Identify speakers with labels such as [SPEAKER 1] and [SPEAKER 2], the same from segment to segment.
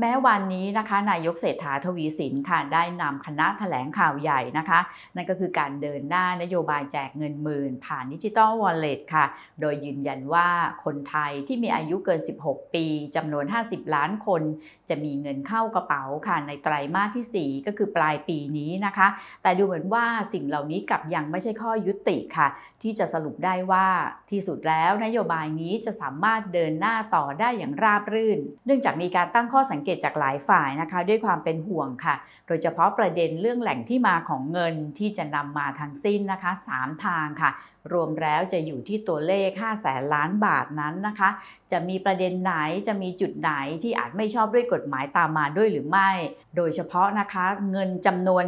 [SPEAKER 1] แม้วันนี้นะคะนายกเศรษฐาทวีสินค่ะได้นำคณะแถลงข่าวใหญ่นะคะ นั่นก็คือการเดินหน้านโยบายแจกเงินหมื่น ผ่านดิจิ t a ลวอลเล็ตค่ะ โดยยืนยันว่าคนไทยที่มีอายุเกิน 16 ปีจำนวน 50 ล้านคน จะมีเงินเข้ากระเป๋าค่ะในไตรมาสที่ 4 ก็คือปลายปีนี้นะคะ แต่ดูเหมือนว่าสิ่งเหล่านี้กลับยังไม่ใช่ข้อยุติค่ะ ที่จะสรุปได้ว่าที่สุดแล้วนโยบายนี้จะสามารถเดินหน้าต่อได้อย่างราบรื่น เนื่องจากมีการตั้งข้อสังเกตจากหลายฝ่ายนะคะ ด้วยความเป็นห่วงค่ะ โดยเฉพาะประเด็นเรื่องแหล่งที่มาของเงินที่จะนำมาทั้งสิ้นนะคะ 3 ทางค่ะ รวมแล้วจะอยู่ที่ตัวเลข 5 แสนล้านบาทนั้นนะคะ จะมีประเด็นไหนจะมีจุดไหนที่อาจไม่ชอบด้วยกฎหมายตามมาด้วยหรือไม่ โดยเฉพาะนะคะเงินจำนวน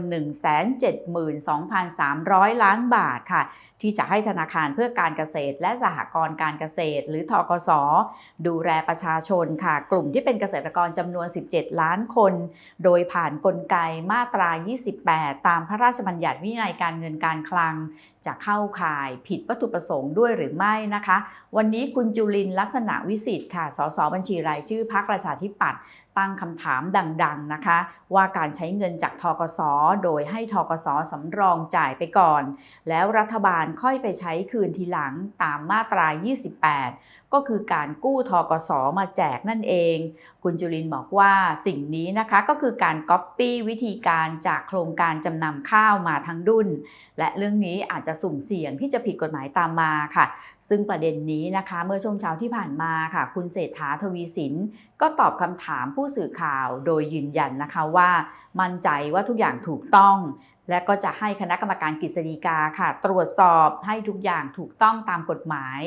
[SPEAKER 1] 172,300 ล้านบาทค่ะ ที่จะให้ธนาคารเพื่อการเกษตร และสหกรณ์การเกษตร หรือทกส ดูแลประชาชนค่ะ กลุ่มที่เป็นเกษตรกรจำนวน17 ล้านคน โดยผ่านนกลไกมาตรา 28 ตามพระราชบัญญัติวินัยการเงินการคลัง จะเข้าข่ายผิดวัตถุประสงค์ด้วยหรือไม่นะคะ วันนี้คุณจุลินลักษณะวิสิทธิ์ค่ะ สสบัญชีรายชื่อพรรคประชาธิปัตย์ ตั้งคำถามดังๆนะคะ ว่าการใช้เงินจากทกสโดยให้ทกสสำรองจ่ายไปก่อน แล้วรัฐบาลค่อยไปใช้คืนทีหลังตามมาตรา 28 ก็คือการกู้ทกสมาแจกนั่นเอง คุณจุลินบอกว่าสิ่งนี้นะคะก็คือการก๊อปปี้วิธีการจากโครงการจำนำข้าวมาทั้งดุนและเรื่องนี้อาจจะสุ่มเสี่ยงที่จะผิดกฎหมายตามมาค่ะ ซึ่งประเด็นนี้นะคะ เมื่อช่วงเช้าที่ผ่านมาค่ะ คุณเศรษฐาทวีสินก็ตอบคำถามผูู้้สื่อข่าวโดยยืนยันนะคะว่า มั่นใจว่าทุกอย่างถูกต้อง และก็จะให้คณะกรรมการกฤษฎีกาค่ะ ตรวจสอบให้ทุกอย่างถูกต้องตามกฎหมาย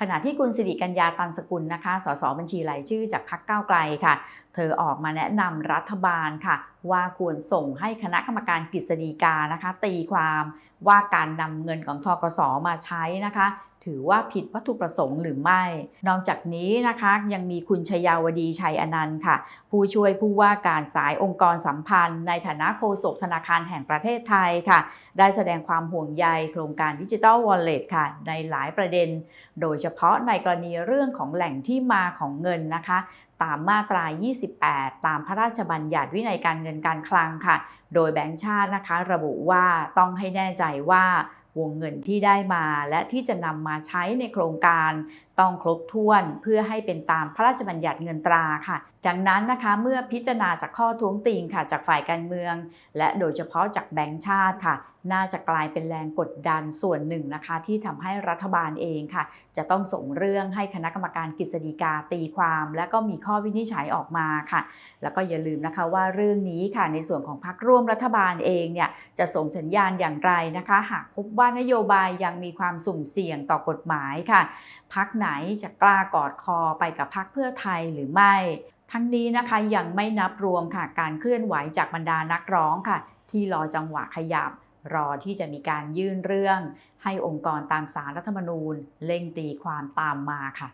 [SPEAKER 1] ขณะที่คุณสิริกัญญาตันสกุลนะคะ สสบัญชีรายชื่อจากพรรคก้าวไกลค่ะ เธอออกมาแนะนำรัฐบาลค่ะว่าควรส่งให้คณะกรรมการกฤษฎีกานะคะ ตีความว่าการนำเงินของทกสมาใช้นะคะ ถือว่าผิดวัตถุประสงค์หรือไม่ นอกจากนี้นะคะยังมีคุณชยาวดีชัยอนันต์ค่ะ ผู้ช่วยผู้ว่าการสายองค์กรสัมพันธ์ ในฐานะโฆษกธนาคารแห่งประเทศไทยค่ะ ได้แสดงความห่วงใยโครงการดิจิ t a ลวอลเล็ตค่ะ ในหลายประเด็น โดยเฉพาะในกรณีเรื่องของแหล่งที่มาของเงินนะคะ ตามมาตรา 28 ตามพระราชบัญญัติวินัยการเงินการคลังค่ะ โดยแบงก์ชาตินะคะ ระบุว่าต้องให้แน่ใจว่าวงเงินที่ได้มาและที่จะนำมาใช้ในโครงการ ต้องครบถ้วนเพื่อให้เป็นตามพระราชบัญญัติเงินตราค่ะ ดังนั้นนะคะเมื่อพิจารณาจากข้อท้วงติงค่ะจากฝ่ายการเมือง และโดยเฉพาะจากแบงก์ชาติค่ะ น่าจะกลายเป็นแรงกดดันส่วนหนึ่งนะคะ ที่ทำให้รัฐบาลเองค่ะ จะต้องส่งเรื่องให้คณะกรรมการกฤษฎีกาตีความ และก็มีข้อวินิจฉัยออกมาค่ะ แล้วก็อย่าลืมนะคะว่าเรื่องนี้ค่ะในส่วนของพรรคร่วมรัฐบาลเองเนี่ยจะส่งสัญญาณอย่างไรนะคะ หากพบว่านโยบายยังมีความสุ่มเสี่ยงต่อกฎหมายค่ะพักไหนจะกล้ากอดคอไปกับพักเพื่อไทยหรือไม่ ทั้งนี้นะคะยังไม่นับรวมค่ะการเคลื่อนไหวจากบรรดานักร้องค่ะ ที่รอจังหวะขยับ รอที่จะมีการยื่นเรื่อง ให้องค์กรตามสารรัฐธรรมนูญเร่งตีความตามมาค่ะ